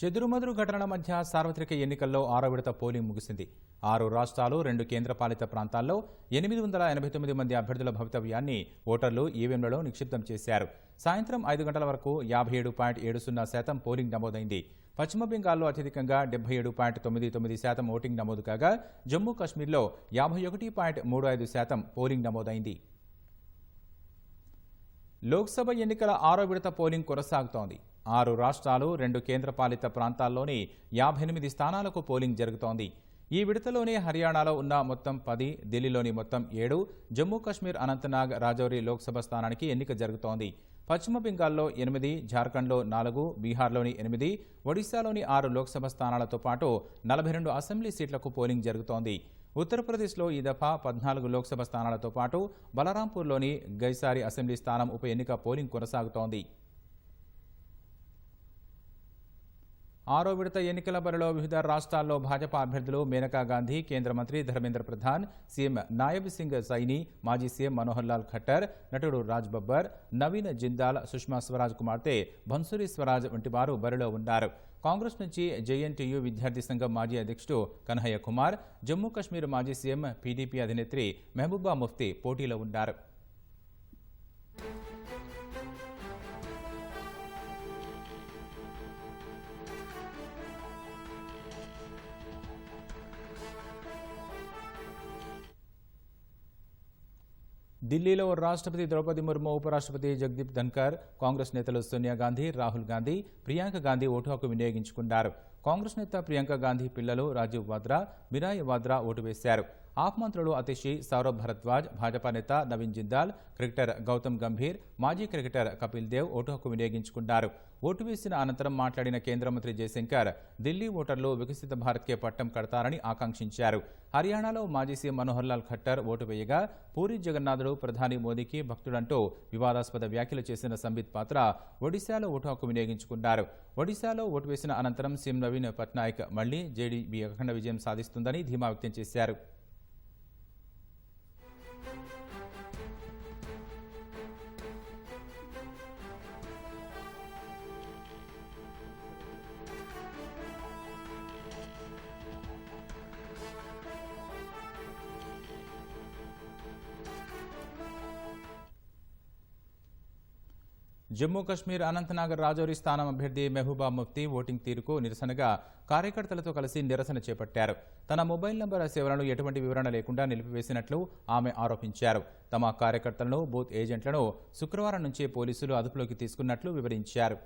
చెదురుమదురు ఘటనల మధ్య సార్వత్రిక ఎన్నికల్లో ఆరో విడత పోలింగ్ ముగిసింది. ఆరు రాష్ట్రాలు రెండు కేంద్రపాలిత ప్రాంతాల్లో ఎనిమిది వందల ఎనభై తొమ్మిది మంది అభ్యర్థుల భవితవ్యాన్ని ఓటర్లు ఈవీఎంలలో నిక్షిప్తం చేశారు. సాయంత్రం ఐదు గంటల వరకు యాభై ఏడు పాయింట్ ఏడు సున్నా శాతం పోలింగ్ నమోదైంది. పశ్చిమ బెంగాల్లో అత్యధికంగా డెబ్బై ఏడు పాయింట్ తొమ్మిది తొమ్మిది శాతం ఓటింగ్ నమోదు కాగా జమ్మూ కాశ్మీర్లో యాభై ఒకటి పాయింట్ మూడు ఐదు శాతం పోలింగ్ నమోదైంది. లోక్సభ ఎన్నికల ఆరో విడత పోలింగ్ కొనసాగుతోంది. ఆరు రాష్ట్రాలు రెండు కేంద్రపాలిత ప్రాంతాల్లోని యాభై ఎనిమిది స్థానాలకు పోలింగ్ జరుగుతోంది. ఈ విడతలోనే హర్యానాలో ఉన్న మొత్తం పది ఢిల్లీలోని మొత్తం ఏడు జమ్మూ కాశ్మీర్ అనంతనాగ్ రాజౌరి లోక్సభ స్థానానికి ఎన్నిక జరుగుతోంది. పశ్చిమ బెంగాల్లో ఎనిమిది జార్ఖండ్లో నాలుగు బీహార్లోని ఎనిమిది ఒడిశాలోని ఆరు లోక్సభ స్థానాలతో పాటు నలభై రెండు అసెంబ్లీ సీట్లకు పోలింగ్ జరుగుతోంది. ఉత్తరప్రదేశ్లో ఈ దఫా పద్నాలుగు లోక్సభ స్థానాలతో పాటు బలరాంపూర్లోని గైసారి అసెంబ్లీ స్థానం ఉప ఎన్నిక పోలింగ్ కొనసాగుతోంది. ఆరో విడత ఎన్నికల బరిలో వివిధ రాష్ట్రాల్లో భాజపా అభ్యర్థులు మేనకా గాంధీ కేంద్ర మంత్రి ధర్మేంద్ర ప్రధాన్ సీఎం నాయబ్ సింగ్ సైని మాజీ సీఎం మనోహర్ లాల్ ఖట్టర్ నటుడు రాజ్ బబ్బర్ నవీన్ జిందాల్ సుష్మా స్వరాజ్ కుమార్తె భన్సురి స్వరాజ్ వంటి వారు బరిలో ఉన్నారు. కాంగ్రెస్ నుంచి జేఎన్టీయూ విద్యార్థి సంఘం మాజీ అధ్యక్షుడు కన్హయ్య కుమార్ జమ్మూ కాశ్మీర్ మాజీ సీఎం పీడీపీ అధినేత్రి మెహబూబా ముఫ్తీ పోటీలో ఉన్నారు. ఢిల్లీలో రాష్ట్రపతి ద్రౌపది ముర్ము ఉపరాష్ట్రపతి జగదీప్ ధన్కర్ కాంగ్రెస్ నేతలు సోనియా గాంధీ రాహుల్ గాంధీ ప్రియాంక గాంధీ ఓటు హక్కు వినియోగించుకున్నారు. కాంగ్రెస్ నేత ప్రియాంక గాంధీ పిల్లలు రాజీవ్ వాద్రా మిరాయ్ వాద్రా ఓటు వేశారు. ఆప్ మంత్రులు అతిషి సౌరభ్ భరద్వాజ్ భాజపా నేత నవీన్ జిందాల్ క్రికెటర్ గౌతమ్ గంభీర్ మాజీ క్రికెటర్ కపిల్ దేవ్ ఓటు హక్కు వినియోగించుకున్నారు. ఓటు వేసిన అనంతరం మాట్లాడిన కేంద్ర మంత్రి జయశంకర్ ఢిల్లీ ఓటర్లు వికసిత భారత్కే పట్టం కడతారని ఆకాంక్షించారు. హర్యానాలో మాజీ సీఎం మనోహర్ లాల్ ఖట్టర్ ఓటు వేయగా పూరి జగన్నాథుడు ప్రధాని మోదీకి భక్తుడంటూ వివాదాస్పద వ్యాఖ్యలు చేసిన సంబిత్ పాత్ర ఒడిశాలో ఓటు హక్కు వినియోగించుకున్నారు. ఒడిశాలో ఓటు వేసిన అనంతరం సీఎం నవీన్ పట్నాయక్ మళ్ళీ జేడీబీ అఖండ విజయం సాధిస్తుందని ధీమా వ్యక్తం చేశారు జమ్మూ కశ్మీర్ అనంతనాగర్ రాజౌరి స్థానం అభ్యర్థి మెహబూబా ముఫ్తీ ఓటింగ్ తీరుకు నిరసనగా కార్యకర్తలతో కలిసి నిరసన చేపట్టారు. తన మొబైల్ నంబర్ సేవలను ఎటువంటి వివరణ లేకుండా నిలిపివేసినట్లు ఆమె ఆరోపించారు. తమ కార్యకర్తలను బూత్ ఏజెంట్లను శుక్రవారం నుంచే పోలీసులు అదుపులోకి తీసుకున్నట్లు వివరించారు.